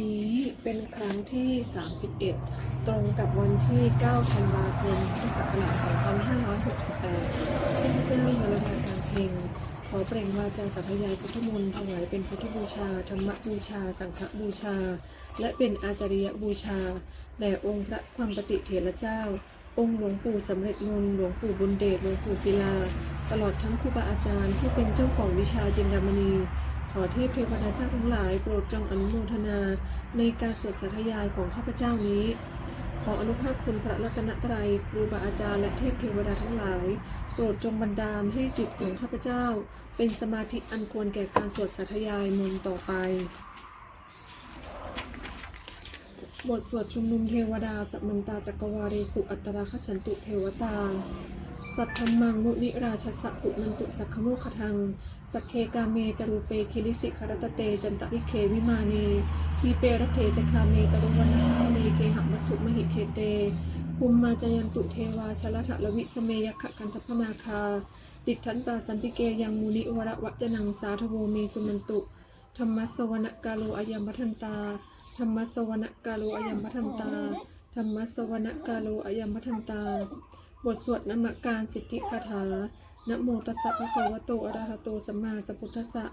นี้เป็นครั้งที่ 31 ตรงกับวันที่ 9 ธันวาคม พุทธศักราช 2568 ที่พระเจ้าวรดาการเพลงขอเปล่งวาจาสัพยายพุทธมนต์ถวายเป็นพุทธบูชา ธรรมบูชา สังฆบูชา และเป็นอาจาริยบูชาแด่องค์พระความปฏิเถระเจ้า องค์หลวงปู่สำเร็จมนต์หลวงปู่บุญเดชหลวงปู่ศิลา ตลอดทั้งครูบาอาจารย์ผู้เป็นเจ้าของวิชาจินดามณี ขอเทพเทวดาเจ้าทั้งหลายโปรดจงอนุโมทนาในการสวดสาธยายของข้าพเจ้านี้ ขออนุภาพคุณพระรัตนตรัยครูบาอาจารย์และเทพเทวดาทั้งหลาย โปรดจงบันดาลให้จิตของข้าพเจ้า เป็นสมาธิอันควรแก่การสวดสาธยายมนต์ต่อไป บทสวดชุมนุมเทวดาสัมมันตาจักรวาเรสุอัตตราคฉันตุเทวตา สัทธมมังมุนิราชสะสุนันตุสักขโมคทัง สักเคกาเมจรูเปคิริสิคารตเตจันตริเควิมาเนทีเปรเทจคาเมตรุวันนาเนเคหมัตถุมหิเคเตภูมมาจยันตุเทวาชลทะลวิสเมยขะกันทพนาคาติทันตาสันติเกยังมุนิวระวัจนังสาธโวเมสุนันตุ ธรรมสวนกาโลอายมพัทันตา ธรรมสวนกาโลอายมพัทันตา ธรรมสวนกาโลอายมพัทันตา บทสวดนมการสิทธิคาถานะโมตัสสะภะคะวะโตอะระหะโตสัมมาสัพพุทธัสสะ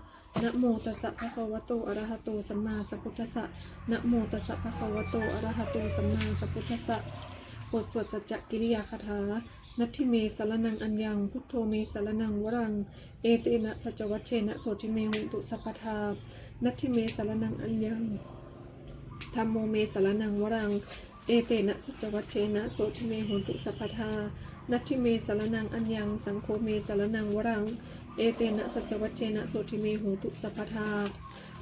นะโมตัสสะภะคะวะโตอะระหะโตสัมมาสัพพุทธัสสะนะโมตัสสะภะคะวะโตอะระหะโตสัมมาสัพพุทธัสสะ บทสวดสัจจกิริยาคาถา นัตถิเมสารนังอัญญัง พุทโธเมสารนังวรัง เอเตนะสัจวัชเชนะโสติเมหุตุสัพพทา นัตถิเมสารนังอัญญังธรรมโมเมสารนังวรัง เอเตนะสัจวัชเชนะโสติเมหุตุสัพพทา นัตถิเมสารนังอัญญัง สังโฆเมสารนังวรัง เอเตนะสัจวัชเชนะโสติเมหุตุสัพพทา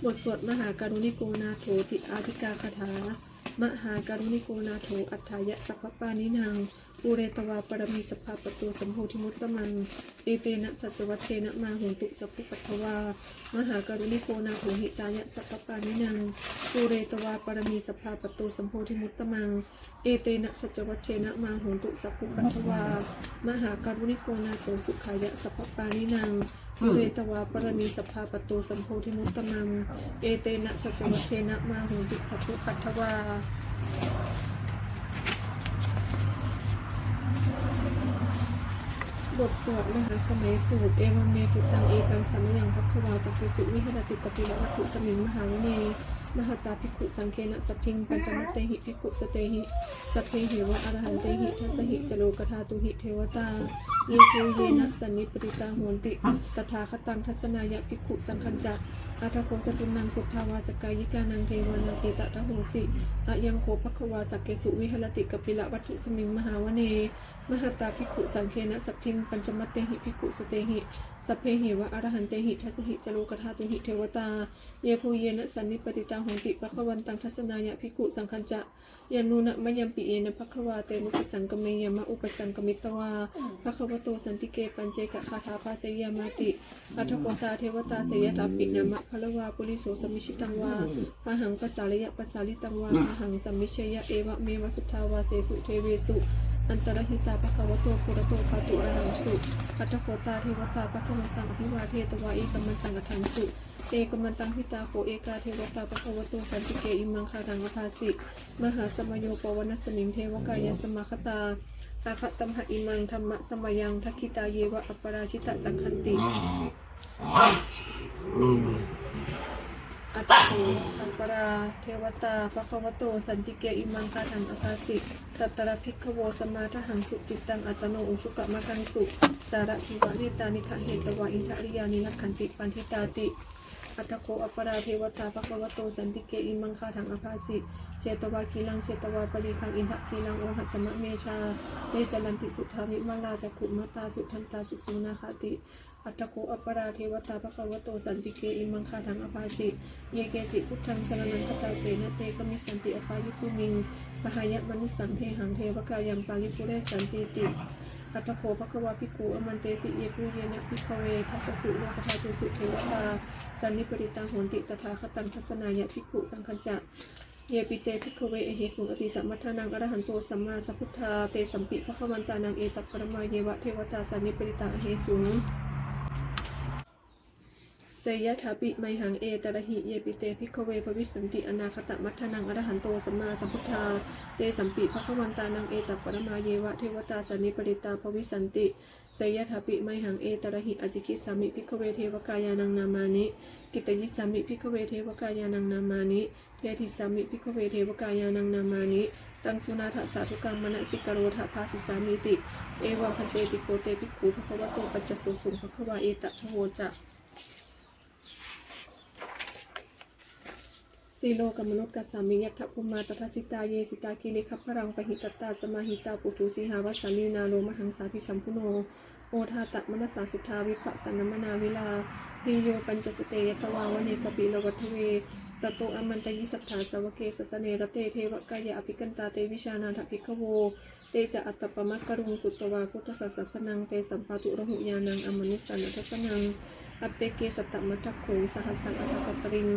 บทสวดมหาการุณิโกนาโถติอาธิกาคาถา มหาการุณิโกนาโถอัฏฐายะสัพพปานินาง ปูเรตวาปรมีสัพพะปตูสัมโพธิมุตตมังเอเตนะสัจวัตเทนะมาหุตุสัพพุปัทวามหาการุณิโกนาโถหิตายะสัพพปานินังปูเรตวาปรมีสัพพะปตูสัมโพธิมุตตมังเอเตนะสัจวัตเทนะมาหุตุสัพพุปัทวามหาการุณิโกนาโถสุขายะสัพพปานินังปูเรตวาปรมีสัพพะปตูสัมโพธิมุตตมังเอเตนะสัจวัตเทนะมาหุตุสัพพุปัทวา บทสวดมหาสมัยสูตร เอวัมเมสุตังเอกังสัมยังพักขวาสักกิสุวิหรติกติลวัตถุสมิงมหาวเน มหาตาภิกขุสังเคนะสัตทิงปัญจมัตเตหิภิกขุสเตหิสัพเพหิวะอรหันเตหิทัสหิจโลกธาตุหิเทวตาเยคูเยนักสันนิปริตาโหนติตถาคตังทัศนายะภิกขุสังคัญจักอาทโคจตุนังสุทธาวาสกายิกานังเทวานังเอตตะโหสิอะยังโคภควาสักเกสุวิหรติกปิละวัตถุสมิงมหาวเน มหาตาภิกขุสังเคนะสัตทิงปัญจมัตเตหิภิกขุสเตหิ สัพเพหิวะอรหันเตหิทัสหิจโลกธาตุหิเทวตา เยภูเยนะสันนิปติตังโหนติภควันตังทัศนายะภิกขุสังคัญจะยานุนะมยัมปิเยนะภควาเตมุปสังกเมยมะอุปสังกมิตวาภควโตสันติเกปัญเจกะคาถาภาเสยามาติอัทโกตาเทวตาเสยตาปินามะพลวาปุริโสสมิชิตังวาพหังปัสสาลิยะปัสสาลิตังวาพหังสัมมิเชยะเอวะเมวะสุทธาวาเสสุเทเวสุ อันตรหิตาภควโตปุระโตปาตุอาหังสุปัตโกตาเทวตาภควตังอภิวาเทตวาเอกัมมันตังอทังสุ เอกมันตังพิตาโขเอกาเทวตาปะคะวะโตสันติเกอิมังคาทังอภาสิ มหาสมโยปวนสสมิงเทวกายสมาคตาอาคตัมหะอิมังธรรมะสมยังทักขิตาเยวะอัปปราชิตะสังคันติอัตโตอัปปราเทวตาปะคะวะโตสันติเกอิมังคาทังอภาสิ ตัตตระภิกขโวสมาทหังสุจิตตังอัตโนอุชุกะมะคังสุ สาระชีวะเนตานิคะเหตวะอินทริยานิลักขันติปันทิตาติ อัตโคอัปปราเทวตาภควโตสันติเกอิมังคาถังอภาสิเชตวาคีลังเชตวาปริคังอินทะคีลังโอหัจมะเมชาเตจลันติสุทามิมาลาจักขุมตาสุทันตาสุสูนาคติ อัตโคอัปปราเทวตาภควโตสันติเกอิมังคาถังอภาสิเยเกจิพุทธังสรนังคตาเสนเตกมิสันติอปายุภูมิงมหายะมนุสังเทหังเทวกายังปาลิปุเรสันติติอัตโขภควาภิกขุอมันเตสิเยปุเยนะภิกขเวทัสสุโลกธาตุสุเทวตาสันนิปริตังโหนติตถาคตังทัศนายะภิกขุสังคัญจะเยปิเตภิกขเวอเหสุงอติตมัทธานังอรหันโตสัมมาสัพพุทธาเตสัมปิภควันตานังเอตัปปรมาเยวะเทวตาสันนิปริตังอเหสุง เสยะถาปิไมหังเอตระหิเยปิเตพิกเวภวิสันติอนาคตมัทนังอรหันโตสัมมาสัมพุทธาเตสัมปิภควันตานังเอตัปปรมาเยวะเทวตาสันิปริตาภวิสันติเสยะถาปิไมหังเอตระหิอจิกิสามิพิกเวเทวกายานังนามานิกิตยิสามิพิกเวเทวกายานังนามานิเททิสามิพิกเวเทวกายานังนามานิตังสุนาถสาธุกังมณสิกโรธาภาสิสามิติ เอวังพันเตติโกเตภิกขุภควะโตปัจจสุสุภควาเอตทโวจะ สีโลกมนุษย์กัสสามิยัตถภูมาตถาสิตาเยสิตากิเลขพรังปหิตตาสมาหิตาปุถุสีหาวัสานีนาโลมหังสาพิสัมพุโนโอทาตะมนัสสาสุทาวิปัสสนมนาวิลานิโยปัญจสเตยตวาวเนกปิลวัทเวตโตอมันตยิสัทธาสวเกสสเนรเตเทวกายะอภิกันตาเตวิชานาถภิกขโว เตจะอัตตปมักกรุงสุตตวาพุทธสัสสสนังเตสัมปาตุระหุยานังอมนุสสานัสนังอเปเกสตตมัทถโขงสหัสสังอัทสัตตริง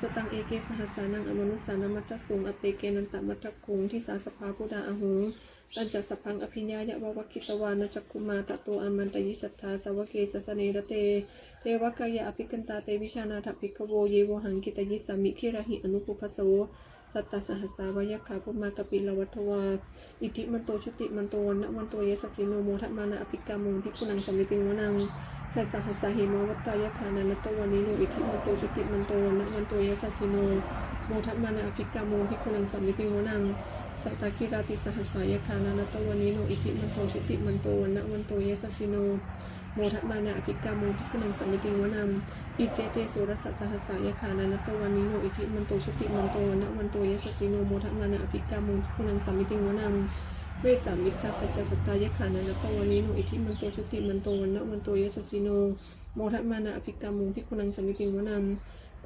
สตังเอเกสหัสานังอมนุสสานามัตสุงอเปเกนันตมัตคุงที่สาสภาพุทธาอหุงตันจัสพังอภิญญายะวะวะคิตวานะจักคุมาตะตัวอามันตยิสัทธาสวเกสสเนรเต เทวกายะอภิกันตาเตวิชานาถภิกขโวเยวหังกิตยิสามิคิระหิอนุปุพโส สัตตสหัสสาวายขาพุมากปิลวัทวา อิทิมันโตชุติมันโตวันะวันโตเยสัสิโนโมทัมานะอภิกามุงพิกุนังสมมิติวนังชัสสหัสสาหิมวัตตายะฐานานัตตวันนิโนอิทิมันโตชุติมันโตวันะวันโตเยสัสิโนโมทัมานะอภิกามุงพิกุนังสมมิติวนังสัตตกิราติสหัสสายะฐานานตตวันนิโนอิทิมันโตชุติมันโตวันะวันโตเยสัสิโน โมทัมานาอภิกาโมพิกุนังสมมิติวนังอิเจเตสุรสสหัสสายคานานัตวันนิโนอิทิมันโตชุติมันโตนะวันโตยสสสิโนโมทัมานาอภิกาโมพิกุนังสมมิติวนังเวสามิตาปัจจสตตายคานานัตวันนิโนอิทิมันโตชุติมันโตนะวันโตยสสสิโน โมทัตมานาอภิกาโมพิกุนังสมมิติวนัม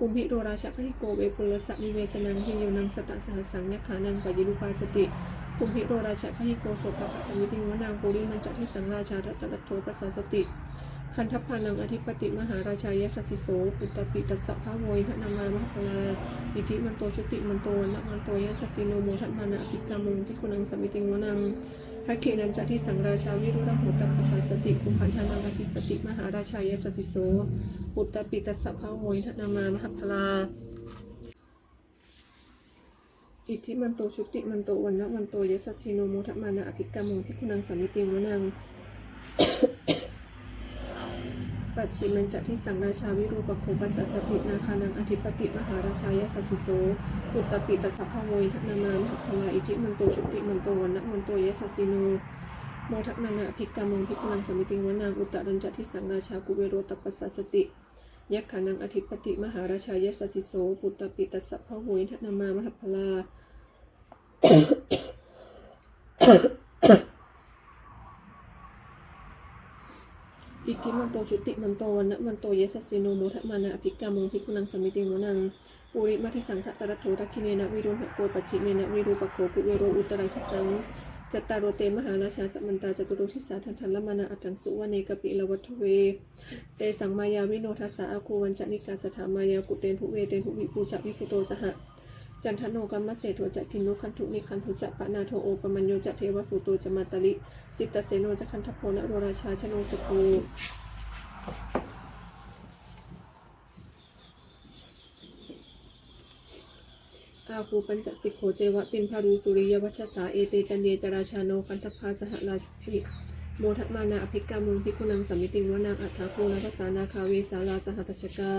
กุมพิโรราชคหิโกเวปุลสะนิเวสนังหิโยนังสตะสหัสสังยคานังปยิรุปาสติกุมพิโรราชคหิโกโสภะสมมิติวนังปุริมันจะที่สังราชารัตตะโทปัสสาสติ คันทพานังอธิปติมหาราชายสัสสิโสปุตตปิตัสสะภาโวยทนามามหาพลาอิทิมันโตชุติมันโตนะมันโตยสัสสิโนโมทัตมานะอิกามุงพิกุนังสมิติวนัง พระเขนันจะที่สังราชาวิรุฬโหตปัสสาสติคุมพันธานังอธิปติมหาราชายสติโสปุตตปิตัสสะพาโวยธนามามหาพลาอิทธิมันโตชุติมันโตวันนะมันโตยสัชชิโนโมทัตมานะอภิกามุงพิคุณังสามิติมุนัง ปัจฉิมันจะที่สังราชาวิรูปโคปัสสตินาคานังอธิปติมหาราชายสัสสิโสอุตตปิตัสสะภะโวยทนามามหาพลาอิทิมันโตชุติมันโตวันนะมันโตยสัสสิโนโมทันานาภิกกามังภิกขุนังสมิติงวนังอุตตรัญจะที่สังราชากุเวโรตปัสสสติยักขานังอธิปติมหาราชายสัสสิโสอุตตปิตัสสะภะโวยทนามามหาพลา ทิมันโตชุติมันโตวันนะมันโตเยสัสสิโนโมทมานะอภิกามุงพิกุนังสมิติโมนังปุริมัทิสังขตระโททักขิเนนะวิรุณหะโกปัจฉิเมนะวิรูปโคกุเวโรอุตรังทิสังจัตตารโรเตมหาราชาสัมมันตาจตุรุทิสาทันทันละมานะอัตถังสุวเนกปิลวัทเว เตสังมายาวิโนทัสสะอาคูวันจนิกาสถามายากุเตนทุเวเตนทุวิปูจักวิปุโตสหะ จันทโนกัมมะเสโทจะกินนุคันทุนิคันทุจะปะนาโทโอปมัญโยจะเทวสุโตจะมาตลิจิตตเสโนจะคันทโพนโรราชาชโนสกูอาภูปัญจสิกโขเจวะตินพารูสุริยวัชสาเอเตจันเดจราชาโนคันทพาสหราชุพิโมทมานาอภิกามุงพิกุนังสมมิติงวนังอัฏฐาโคนาภาษานาคาเวสาลาสหัตชกา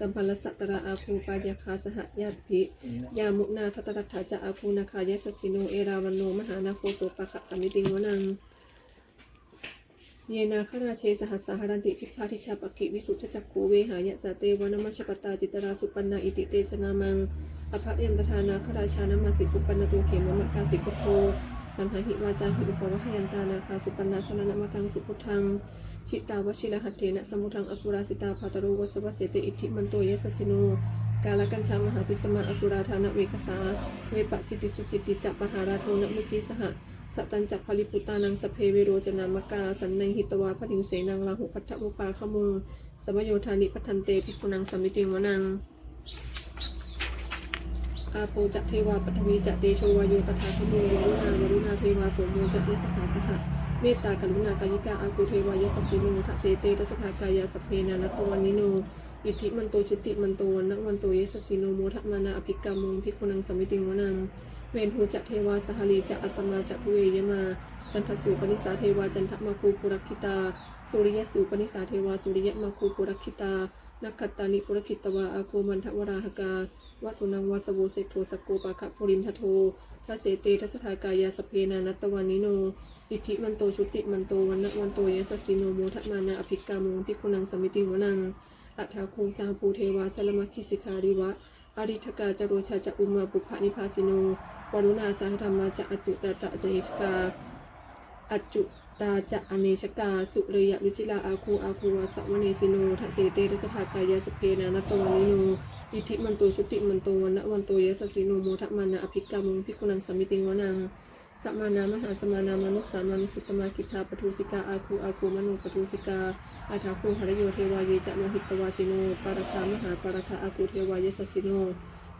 กัมพัลสัตตระอาคูปายาคาสหยาภิยามุนาทัตรัตถาจะอาคูนาคายสัสสิโนเอราวันโนมหานาโคโสปะขะสมมิติงวนังเยนาคราเชสหัสสาหรันติทิพาทิชาปกิวิสุทธจักขูเวหายะสาเตวนมัชปตาจิตราสุปันนาอิติเตสนามังอภะเยมตทานาคราชานามาสิสุปันนตุเขมมะกาสิพุทโธสัมหาหิวาจาหิอุปวะหยันตานาคาสุปันนาสลนมะกังสุพุทธัง ชิตาวชิรหัตเถนะสมุทังอสุราสิตาภาตโรวสวะเสเตอิทธิมันโตเยสสิโน กาลกัญชามหาพิสมาอสุราธานเวกสา เวปะจิติสุจิติจัปปหาราโทนมุจิสหะสตันจักพลิปุตานังสเพเวโรจนามกา สันนังหิตวาพทิงเสนังลาหุพัทธมุปาขมุงสมโยธานิพัทันเตภิกุนังสมิติงวนังอาโปจะเทวาปัทวีจะเตโชวายโยตถาคโมวรุณาวรุณาเทวาโสโมจะเยสสาสหะ เมตตากรุณากายิกาอากูเทวายสสสิโนทะเสเตทัสสะกายาสพเพนานัตตวันนิโนอิทธิมันโตชุติมันโตวันนะวันโตเยสสสิโนโมทะมานาอภิกามุงพิกุนังสมิติงวนังเวนหูจะเทวาสหลีจะอสมาจะทุเวยมา จันทสูปนิสาเทวาจันทมาคูปุรคิตา สุริยสูปนิสาเทวาสุริยมาคูปุรคิตานักขตานิปุรคิตวาอาโคมันทวราหกาวสุนังวาสโวเศโทสกโกปะคะปุรินทโท ทัสเสเตทัสทากายาสเพนานัตวานิโน อิทิมันโตชุติมันโตวันนวันโตยสสสิโนโมทะมานาอภิกามุงพิคุนังสมิติวนังอัฏฐาคุงสาภูเทวาชลมคิสิการิวะอริทกาจโรชาจะอุมาปุพานิพาสิโนวรุณาสหธรรมาจะอตุตตะเจชกาอจุ ตาจะอเนชกา สุริยวิจิลาอาคูอาคูวาสวเนสิโนทัสเสเตทัสถากายาสเพนานตวานิโน อิทธิมันโตชุติมันโตวันวันโตยสสสิโนโมทะมานาอภิกามุงพิกุนังสมิติงวนังสัมมานามหาสมานามนุสสามานุสุตมากิทาปทุสิกาอาคูอาคูมนุปทุสิกาอาทาคูหรโยเทวาเยจะโลหิตตวาสิโนปารคามหาปารคาอาคูเทวายสสสิโน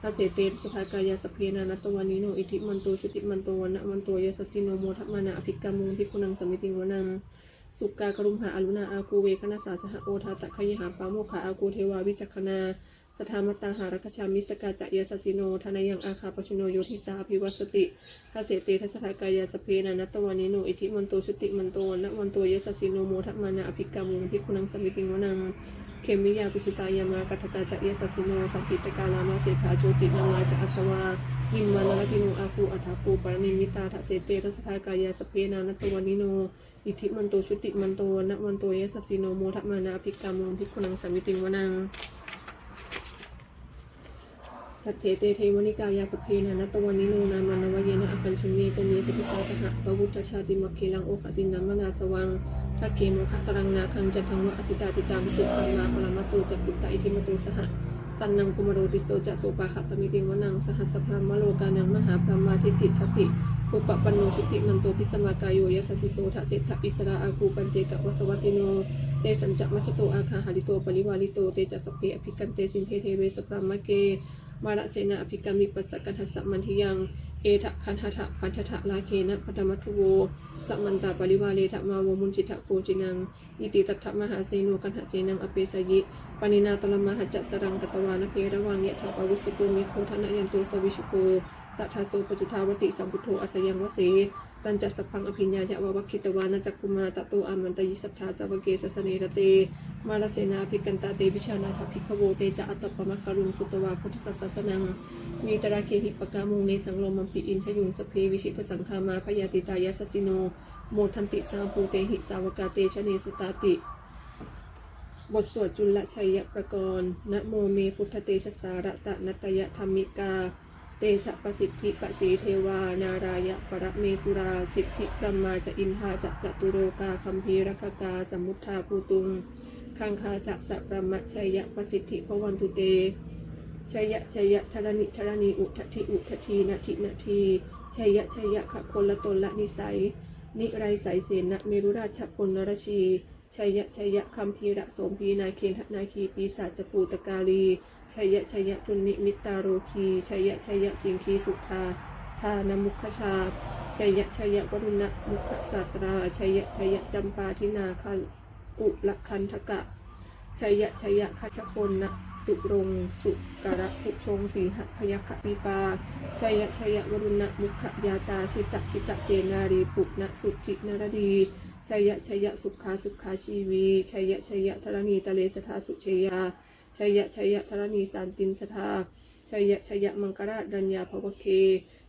ทัสเสเตสถากายาสเพนานัตวานิโนอิทิมันโตชุติมันโตวันะมันโตยสสสิโนโมทัมานาอภิกามุงพิกุนังสมิติงวนังสุกากรุมหาอรุณาอาคูเวคณาสาสหโอทาตะขยหาปาโมขาอาคูเทวาวิจักขณาสถามตตาหารคชามิสกาจะยสสิโนทนายังอาคาปชุโนโยทิสาภิวัสติทัสเสติทัสทากายาสเพนานัตวานิโนอิทิมันโตชุติมันโตนะมันโตยสสิโนโมทัมมานาอภิกามุงพิคุนังสมิติงวนัง เขมิยากุสิตายามากัตถกาจะเยสัสิโนสัพพิจกาลามาเสถาโจตินามาจะอสวาอิมมานารติโนอาภูอัฏฐาคูปรณิมิตาทัสเสเตทัสภากายาสเพนานตตวานิโน อิทิมันโตชุติมันโตนะมันโตเยสัสิโนโมทัมานาอภิกรรมุงพิคุนังสมิติงวนัง สัทเทเตเทวนิกายาสเพนานัตวันนิโนนามานวเยนะอปัญชุเนจเนสติสาสหะพระวุฒชาติมัคคิลังโอคตินัมนาสวังทักเกโมคตรังนาคังจักขังวะอสิตาติตามสุขังมาพลามาโตจักปุตตะอิทิมตูสหะ สันนังกุมารโรติโสจะโสปาคะสมิติวนังสหัสสพรมโลกานังมหาพรมาทิติทติปุปปะปันโนชุติมันโตพิสมากายโยยัสสิโสทะเสถะอิสราอากูปัญเจกะวสวัติโนเตสัญจะมัชโตอาคาหาริโตปริวาริโตเตจัสสพเพอภิกันเตสินเทเทเวสพรามะเกมาระเสนาอภิกรรมิปัสสกันทัสสะมันทิยัง เอทะคันทะทะพันทะทะลาเคนะพัตมัทุโวสัมมันตาปริวาเลทะมาวมุนจิตะโกจินังอิติตัทธมหาเสโนกันหะเสนังอเปสยิปานินาตลมหาจัสสรังกตวานเพระวังยะทะปวิสุโกมิโคทนะยันตุสวิชุโก ตถาโสปจุทาวติสัมพุทโธอสยังวเสตันจัสพพังอภิญญายะวะวัคคิตวานะจักคุมาตะโตอามันตยิสัทธาสวเกสสเนระเต มาลเสนาภิกันตาเตวิชานาถภิกขโวเตจะอัตตปมัคคารุงสุตวาพุทธสัสนังมีตระเคหิปกามุงในสังโลมัมปิอินชยุงสเพวิชิตสังคามาพยาติตายาสสิโน โมทันติสาภูเตหิสาวกาเตชะเนสุตาติบทสวดจุลชัยประกรณ์นะโมเมพุทธเตชะสาระตะนัตยธรรมิกา เตชะประสิทธิปสีเทวา นารายะปรเมสุรา สิทธิพรมาจะอินทาจะจตุโรกาคัมภีรคกาสมุทธาภูตุงคังคาจะสัพพมะชัยยะประสิทธิพวันตุเตชัยยะชัยยะธรณิธรณีอุทธิอุทธีนาทินาทีชัยยะชัยยะขะคนละตนละนิสัย นิไรสายเสนะเมรุราชพลนรชีชัยยะชัยยะคัมภีระโสมพีนาเคนทนาคีปีศาจจปูตกาลี ชัยยะชัยยะจุนิมิตาโรคีชัยยะชัยยะสิงคีสุธาทานมุขชาชัยยะชัยยะวรุณมุขสาตราชัยยะชัยยะจำปาทินาคกุลคันทกะชัยยะชัยยะคัชคนนะตุรงสุการะพุชงสีหพยคติปาชัยยะชัยยะวรุณมุขยาตาชิตะชิตะเสนารีปุณสุทธินรดีชัยยะชัยยะสุขาสุขาชีวีชัยยะชัยยะธรณีตะเลสทาสุเชยา ชัยยะชัยยะธรณีสานตินสทาชัยยะชัยยะมังกราดัญญาภวเค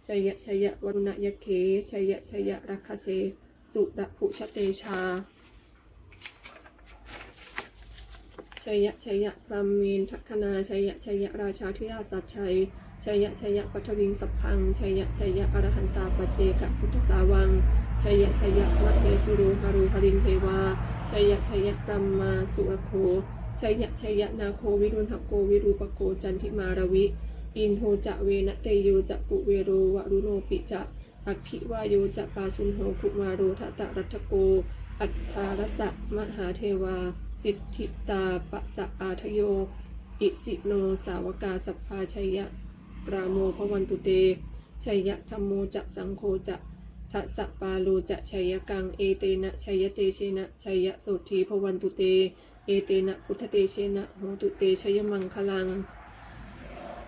ชัยยะชัยยะวรุณยเคชัยยะชัยยะรักขเส สุระภุชเตชาชัยยะชัยยะพรหมีนทัคนาชัยยะชัยยะราชาธิราชสัจชัยชัยยะชัยยะปัทวิงสัพพังชัยยะชัยยะอรหันตาปัจเจกพุทธสาวังชัยยะชัยยะมะเยสุโรหารุหรินเทวาชัยยะชัยยะพรหมาสุรโค ชัยยะชัยยะนาโควิรุณหโกวิรูปโกจันทิมารวิอินโทจะเวนะเตโยจะปุเวโรวรุโนปิจะอักขิวายโยจะปาชุนโหคุมาโรทะตะรัตโก อัฏฐารสะมหาเทวา สิทธิตาปะสะอาทโย อิสิโนสาวกาสัพพาชัยยะปราโมพวันตุเตชัยยะธรรมโมจะสังโฆจะทัสะปาโลจะชัยยกัง เอเตนะชัยยเตเชนะชัยยะโสทีพวันตุเต เอเตนะพุทธเตเชนะโหตุเตชยมังคลัง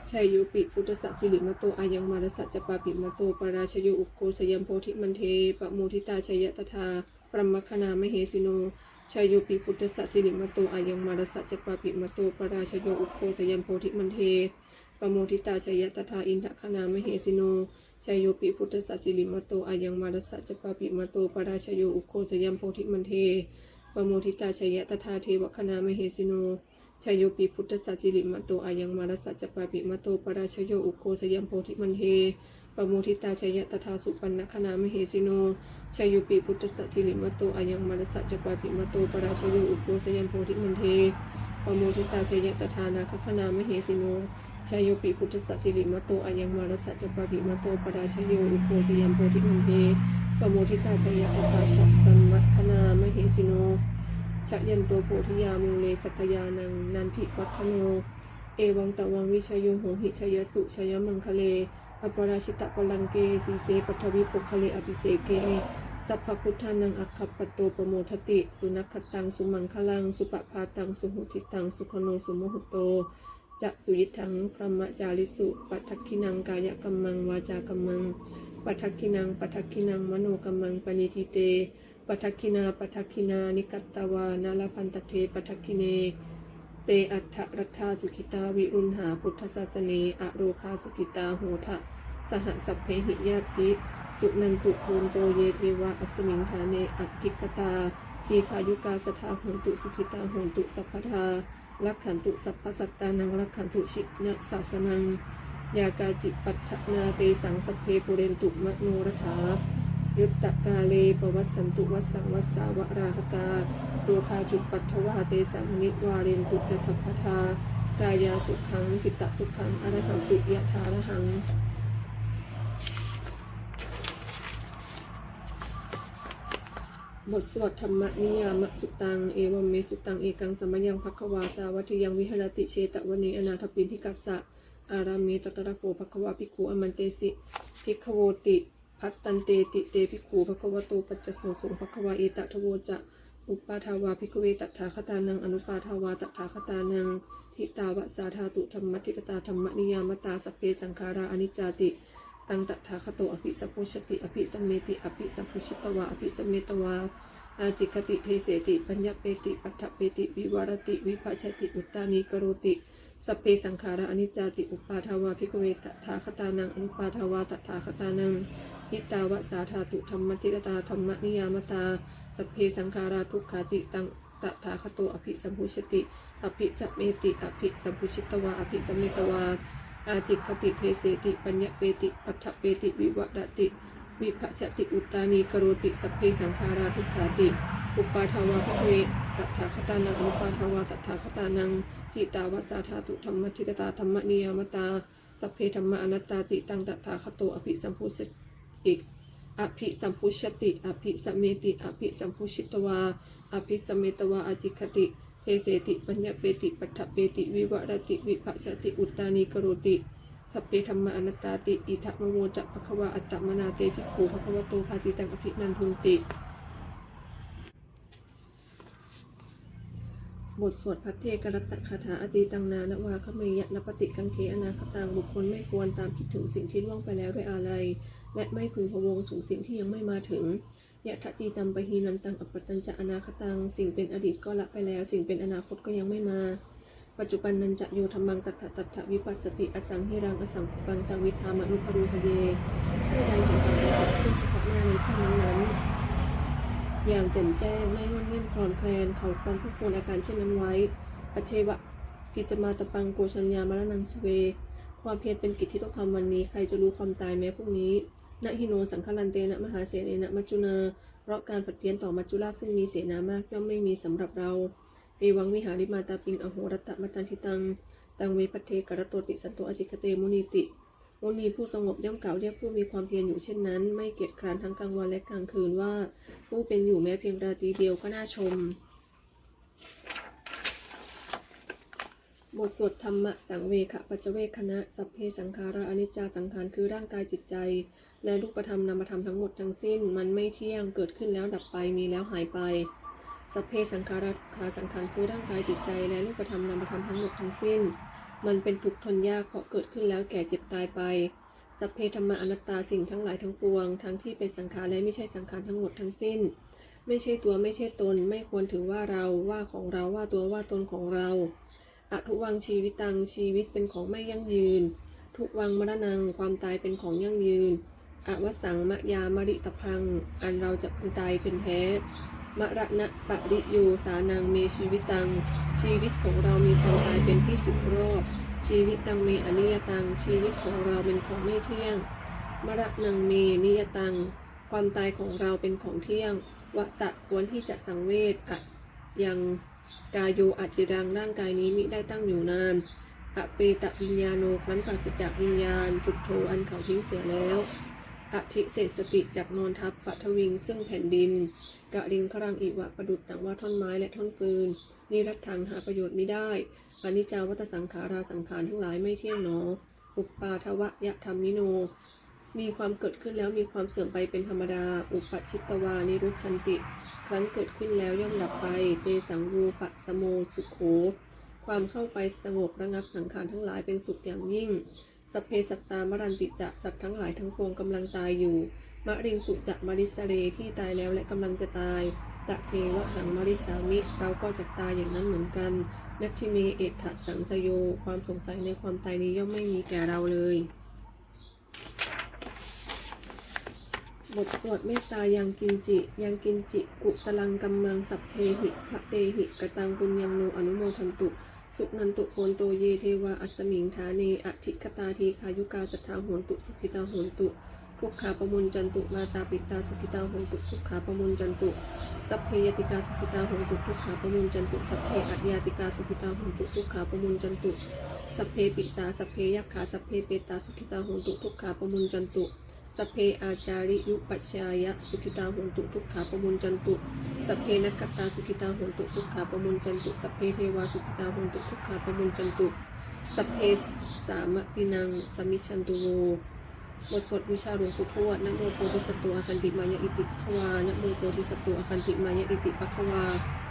ชัยโยปิพุทธสัสสิริมโตอายังมารสัจจปาปิมโตปราชโยอุโกสยมโพธิมันเทปะโมทิตาชยตถาปรมคณามเหสิโนชัยโยปิพุทธสัสสิริมโตอายังมารสัจจปาปิมโตปราชโยอุโกสยมโพธิมันเทปะโมทิตาชยตถาอินทคณามเหสิโนชัยโยปิพุทธสัสสิริมโตอายังมารสัจจปาปิมโตปราชโยอุโกสยมโพธิมันเท ปโมทิตาชยตถาเทวคณามเหสิโนชายโยปีพุทธสัจจิริมโตอายังมารสัจจปาปิมโตปราชโยอุโกสยามโพธิมันเทปโมทิตาชยตถาสุปันนคณามเหสิโนชายโยปีพุทธสัจจิริมโตอายังมารสัจจปาปิมโตปราชโยอุโกสยามโพธิมันเทปโมทิตาชยตถานาคคณามเหสิโนชายโยปีพุทธสัจจิริมโตอายังมารสัจจปาปิมโตปราชโยอุโกสยามโพธิมันเทปโมทิตาชยตถาสัพพันมคามเหสิโนชะยันโตโพธิยามุเลสกยานังนันทิวัฒโน เอวังตะวังวิชยโยโหหิชยสุชยมังคเลอปราชิตะปลังเกสีเสปัทวิปุคเลอภิเสเกสัพพพุทธานังอัคคปโตปโมทติ สุนัขตังสุมังคลัง สุปปาตัง สุหุทิตัง สุขโนสุโมหุโตจะสุยิทังพรหมจาริสุปัทคินังกายกัมมังวาจากัมมังปัทคินังปัทคินังมโนกัมมังปณิทิเต ปัทคินาปัทคินานิกัตตวานาลพันตเทปัทคิเน เตอัฏฐรัฐาสุขิตาวิรุณหาพุทธศาสเนอโรคาสุขิตาโหทะสหสัพเพหิยาภิสุนันตุโคนโตเยเทวะอัสมิงหาเนอัติกตาทีขายุกาสทาโหตุสุขิตาโหตุสัพพทาลักขันตุสัพพสัตตานังลักขันตุชินะศาสนังยากาจิปัฏฐนาเตสังสพเพปุเรนตุมโนรถา ยุตตะกาเลปวัสสันตุวัสสังวัสสาวราหกาโรคาจุปัทถวาเตสังนิวาเรนตุจะสัพพทากายาสุขังจิตตสุขังอรหันตุยะถาระหังบทสวดธรรมนิยามสุตัง เอวัมเมสุตัง เอกังสมยังภัควาสาวัติยังวิหารติเชตวเนอนาถปินทิกัสสะอารามีตตระโกภัควาภิกขุอมันเตสิภิกขโวติ พัตตันเตติเตภิกขุภควโตปัจจโสสงภควาเอตทโวจะอุปาทาวาภิกเวตัถาคตานังอนุปาทาวาตถาคตานังทิตาวะสาธาตุธรรมทิตตาธรรมนิยามตาสเพสังขาราอนิจจติตังตถาคโตอภิสัพพุชติอภิสัมเมติอภิสัพพุชิตวาอภิสัมเมตวาอาจิคติเทเสติปัญญเปติปัฏฐเปติวิวารติวิภาชติอุตตานีกโรติ สพเพสังขาราอนิจจติอุปาทาวาภิกขเวตถาคตานังอนุปาทาวาตถาคตานังทิตาวะสาธาตุธรรมทิตตาธรรมนิยามตาสพเพสังขาราทุกขาติตังตถาคโตอภิสัมพุชติ อภิสัมเมติอภิสัมพุชิตวาอภิสัมเมตวาอาจิคติเทเสติปัญญเปติปัฏฐเปติวิวัตติ วิภชติอุตตานีกโรติสพเพสังขาราทุกขาติ อุปาทาวาภิกขเว ตถาคตานังอนุปาทาวาตถาคตานังทิตาวสาธาตุธรรมทิตตาธรรมนิยามตาสัพเพธรรมอนัตตาติตังตถาคโตอภิสัมพุสติอภิสัมพุชติอภิสัมเมติอภิสัมพุชิตวาอภิสัมเมตวาอาจิคติเทเสติปัญญเปติปัฏฐเปติวิวรติวิภชติอุตตานีกโรติสัพเพธรรมอนัตตาติอิทัมโมจะภควาอัตตมนาเตภิกขุภควโตภาสิตังอภินันทุนติ บทสวดพัทเทกรัตคาถาอตีตังนานวาคเมยะนปฏิกังเคอนาคตังบุคคลไม่ควรตามคิดถึงสิ่งที่ล่วงไปแล้วด้วยอาลัยและไม่พึงพะวงถึงสิ่งที่ยังไม่มาถึงยะทะจีตัมปะฮีนันตังอัปตัญจะอนาคตัง สิ่งเป็นอดีตก็ละไปแล้ว สิ่งเป็นอนาคตก็ยังไม่มา ปัจจุบันนันจะโยธรรมังตัทธะตัทวิปัสสติอสังหิรังอสังปังตังวิธามานุปรูหเยผู้ใดเห็นธรรมะขึ้นเฉพาะหน้าในที่นั้นๆอย่างแจ่มแจ้งไม่งอน เง่นคลอนแคลนเขาควรผู้ควรอาการเช่นนั้นไว้ปัจเชวะกิจมาตปังโกชัญญามรณังสุเว ความเพียรเป็นกิจที่ต้องทำวันนี้ ใครจะรู้ความตายแม้พรุ่งนี้นะฮิโนสังฆลันเตนะมหาเสนนะมัจจุนา เพราะการผัดเพี้ยนต่อมัจจุราชซึ่งมีเสนามากย่อมไม่มีสำหรับเราเอวังวิหาริมาตาปิงอโหรตตมัตันทิตัง ตังเวปเทกรโตติสันโตอจิกเตมุนีติ มุนีผู้สงบย่อมกล่าวเรียกผู้มีความเพียรอยู่เช่นนั้น ไม่เกียจคร้านทั้งกลางวันและกลางคืนว่า ผู้เป็นอยู่แม้เพียงราตรีเดียวก็น่าชม บทสวดธรรมะสังเวคะปัจเวคณะ สัพเพสังขาราอนิจจาสังขารคือร่างกายจิตใจ และรูปธรรมนามธรรมทั้งหมดทั้งสิ้น มันไม่เที่ยงเกิดขึ้นแล้วดับไปมีแล้วหายไปสัพเพสังขาราทุกขาสังขารคือร่างกายจิตใจ และรูปธรรมนามธรรมทั้งหมดทั้งสิ้น มันเป็นทุกข์ทนยากเพราะเกิดขึ้นแล้วแก่เจ็บตายไป สัพเพธรรมะอนัตตาสิ่งทั้งหลายทั้งปวง ทั้งที่เป็นสังขารและไม่ใช่สังขารทั้งหมดทั้งสิ้น ไม่ใช่ตัวไม่ใช่ตน ไม่ควรถือว่าเราว่าของเราว่าตัวว่าตนของเราอทุวังชีวิตังชีวิตเป็นของไม่ยั่งยืน ทุวังมรณังความตายเป็นของยั่งยืนอวสังมะยามริตพัง อันเราจะพึงตายเป็นแท้ มรณะปริโยสานังเมชีวิตัง ชีวิตของเรามีความตายเป็นที่สุดรอบชีวิตตังเมอนิยตัง ชีวิตของเราเป็นของไม่เที่ยง มรณังเมนิยตัง ความตายของเราเป็นของเที่ยงวัตตะควรที่จะสังเวชอะยังกายโยอาจิรังร่างกายนี้มิได้ตั้งอยู่นานอเปตวิญญาโนครั้นปราศจากวิญญาณจุดโทอันเขาทิ้งเสียแล้ว อธิเศษสติจากนอนทับปัทวิง ซึ่งแผ่นดิน กะริงครังอิวะประดุดดังว่าท่อนไม้และท่อนฟืนนิรัตถังหาประโยชน์ไม่ได้อนิจจาวัตสังขาราสังขารทั้งหลายไม่เที่ยงหนอ อุปปาทวะยะธรรมิโน มีความเกิดขึ้นแล้วมีความเสื่อมไปเป็นธรรมดา อุปชิตตวานิรุชันติ ครั้นเกิดขึ้นแล้วย่อมดับไป เตสังรูปะสโมสุโข ความเข้าไปสงบระงับสังขารทั้งหลายเป็นสุขอย่างยิ่ง สพเพสัตตามรันติจะสัตว์ทั้งหลายทั้งปวงกำลังตายอยู่ มะริงสุจะมริสเรที่ตายแล้วและกำลังจะตายตะเทวะหังมริสามิเราก็จะตายอย่างนั้นเหมือนกัน นัตทิเมเอถะสังสโย ความสงสัยในความตายนี้ย่อมไม่มีแก่เราเลย บทสวดเมตตายังกินจิ ยังกินจิ กุสลังกัมมังสัพเพหิพระเตหิกตังปุญญังโนอนุโมทันตุ สุนันตุโคนโตเยเทวาอัสมิงฐาเนอธิคตาทีคายุกาสัทธาโหนตุสุขิตาโหนตุทุกขาปมุนจันตุมาตาปิตาสุขิตาโหนตุทุกขาปมุนจันตุสัพเพยติกาสุขิตาโหนตุทุกขาปมุนจันตุสัพเพอัญญาติกาสุขิตาโหนตุทุกขาปมุนจันตุสัพเพปิสาสัพเพยักขาสัพเพเปตาสุขิตาโหนตุทุกขาปมุนจันตุ สัพเพอาจาริยุปัชายะสุขิตาโหนตุทุกขาปมุนจันตุสัพเพนักตาสุขิตาโหนตุทุกขาปมุนจันตุสัพเพเทวาสุขิตาโหนตุทุกขาปมุนจันตุสัพเพสามตินังสมิชันตุโวบทสวดบูชาหลวงปู่ทวดนโมโพธิสัตวอคันติมายะอิติปะควานโมโพธิสัตวอคันติมายะอิติปะควา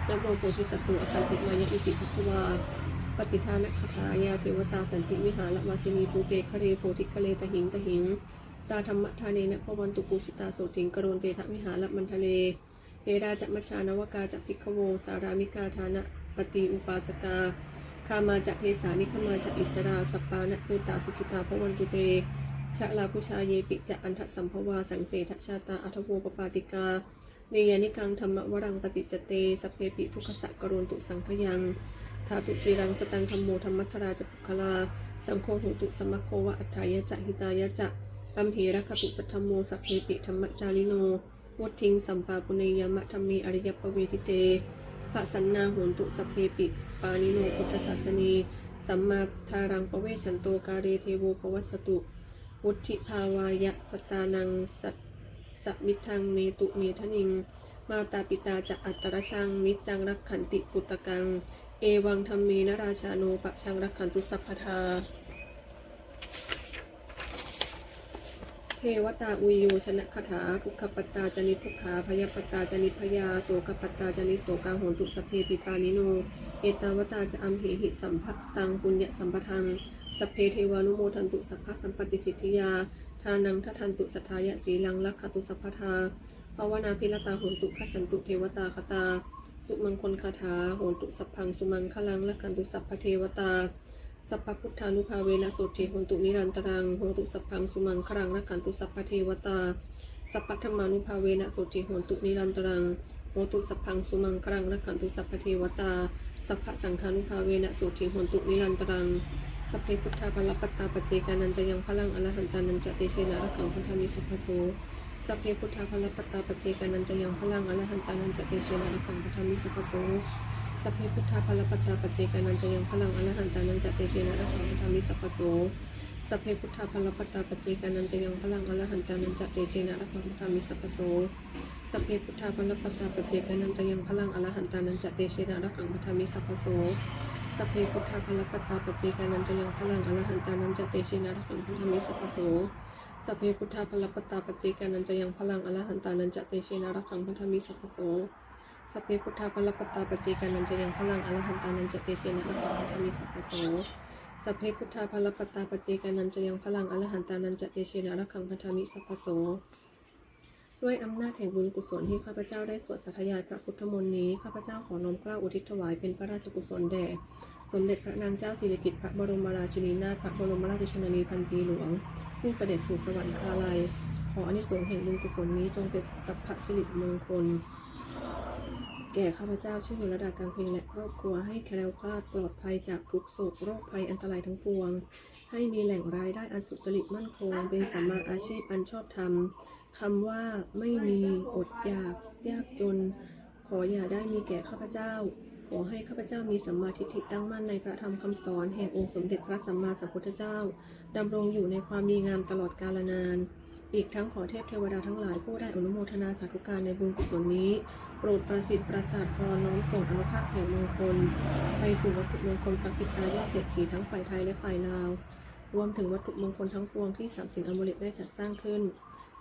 นโมโพธิสัตวอคันติมายะอิติปะควาปฏิทานคาถายาเทวตาสันติวิหารวาสินีภูเปคะเรโพธิคะเลตหิงตหิง ตาธรรมทาเนนะพวันตุกุชิตาโสติงกโรนเตทะวิหารมันทะเลเทราจะมัชชานวกาจะพิกโว สารามิกาทานะปฏิอุปาสกาคามาจะเทสานิขมาจะอิสราสปปานะภูตาสุขิตาพวันตุเตชะลาพุชาเยปิจะอันทสัมภวาสังเสทชาตาอัทโวปปาติกาเนยานิกังธรรมวรังปฏิจเตสเพปิทุกขสะกโรนตุสังขยังทาตุจีรังสตังธรรมโมธรรมัทราจะปุคลา สังโฆหุตุสมะโควะอัฏฐายะจะหิตายะจะ ตัมเหระคตุสัทธโมสัพเพปิธรรมจาริโนวุทิงสัมปาปุเนยมะธรรมีอริยปเวทิเตภะสันนาโหนตุสัพเพปิปานิโนพุทธศาสนีสัมมาทารังปเวชันโตกาเรเทโวภวัสสตุวุธิภาวายะสตานังสัจมิทังเนตุเมทนิง มาตาปิตาจะอัตตรชังมิจจังรักขันติปุตตะกัง เอวังธรรมีนราชาโนปะชังรักขันตุสัพพทา เทวตาอุยโยชนะคาถาทุกขปตาจนิทุกขาพยาปตาจนิพยาโสกปตาจนิโสกาโหตุสเพปิปานิโน เอตาวตาจะอัมเหหิสัมภตังปุญญสัมปทังสเพเทวานุโมทันตุสัพพสัมปติสิทธิยา ทานังทัทันตุสัทธายะสีลังลักขตุสัพพทาภาวนาพิรตาโหตุขฉันตุเทวตาคตา สุมังคลคาถาโหตุสัพพังสุมังคลังละกันตุสัพพเทวตา สัพพพุทธานุภาเวนะโสติโหนตุนิรันตรังโหนตุสัพพังสุมังคลังละกันตุสัพพเทวตา สัพพธรรมานุภาเวนะโสติโหนตุนิรันตรังโหนตุสัพพังสุมังคลังละกันตุสัพพเทวตา สัพพสังฆานุภาเวนะโสติโหนตุนิรันตรังสัพเพพุทธาภลปัตตาปัจเจกานันจะยังพลังอรหันตานันจะเตเชนะระขังพันธมิสัพพโสสัพเพพุทธาภลปัตตาปัจเจกานันจะยังพลังอรหันตานันจะเตเชนะระขังพันธมิสัพพโส สัพเพพุทธาภลปัตตาปัจเจกานันจะยังพลังอรหันตานันจะเตเชนะระขังพันธมิสัพพโสสัพเพพุทธาภลปัตตาปัจเจกานันจะยังพลังอรหันตานันจะเตเชนะระขังพันธมิสัพพโสสัพเพพุทธาภลปัตตาปัจเจกานันจะยังพลังอรหันตานันจะเตเชนะระขังพันธมิสัพพโสสัพเพพุทธาภลปัตตาปัจเจกานันจะยังพลังอรหันตานันจะเตเชนะระขังพันธมิสัพพโสสัพเพพุทธาภลปัตตาปัจเจกานันจะยังพลังอรหันตานันจะเตเชนะระขังพันธมิสัพพโส สัพเพพุทธาพลปตตาปเจกานันจะยังพลังอรหันตานันจะเตเชนะละคังธรรมิสัพพโสสัพเพพุทธาพลปตตาปเจกานันจะยังพลังอรหันตานันจะเตเชนะละคังธรรมิสัพพโสด้วยอำนาจแห่งบุญกุศลที่ข้าพเจ้าได้สวดสัทยายพระพุทธมนต์นี้ข้าพเจ้าขอน้อมเกล้าอุทิศถวายเป็นพระราชกุศลแด่สมเด็จพระนางเจ้าสิริกิติ์พระบรมราชินีนาถพระบรมราชชนนีพันปีหลวง ผู้เสด็จสู่สวรรคาลัย ขออนิสงส์แห่งบุญกุศลนี้จงเป็นสัพพสิริมงคล แก่ข้าพเจ้าชื่อวรดากังพ็งและครอบครัวให้แคล้วคลาดปลอดภัยจากทุกโศกโรคภัยอันตรายทั้งปวง ให้มีแหล่งรายได้อันสุจริตมั่นคง เป็นสัมมาอาชีพอันชอบธรรมคำว่าไม่มีอดอยากยากจน ขออย่าได้มีแก่ข้าพเจ้า ขอให้ข้าพเจ้ามีสัมมาทิฏฐิตั้งมั่นในพระธรรมคำสอนแห่งองค์สมเด็จพระสัมมาสัมพุทธเจ้าดำรงอยู่ในความดีงามตลอดกาลนาน อีกทั้งขอเทพเทวดาทั้งหลายผู้ได้อนุโมทนาสาธุการในบุญกุศลนี้ โปรดประสิทธิ์ประสาทพรน้อมส่งอนุภาพแห่งมงคล ไปสู่วัตถุมงคลพระปิตายอดเศรษฐีทั้งฝ่ายไทยและฝ่ายลาว รวมถึงวัตถุมงคลทั้งปวงที่สามสิ่งอมฤตได้จัดสร้างขึ้น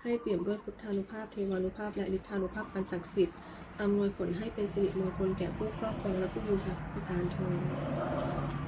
ให้เปี่ยมด้วยพุทธานุภาพเทวานุภาพและฤทธานุภาพอันศักดิ์สิทธิ์อำนวยผลให้เป็นสิริมงคลแก่ผู้ครอบครองและผู้บูชาทุกประการเทอญ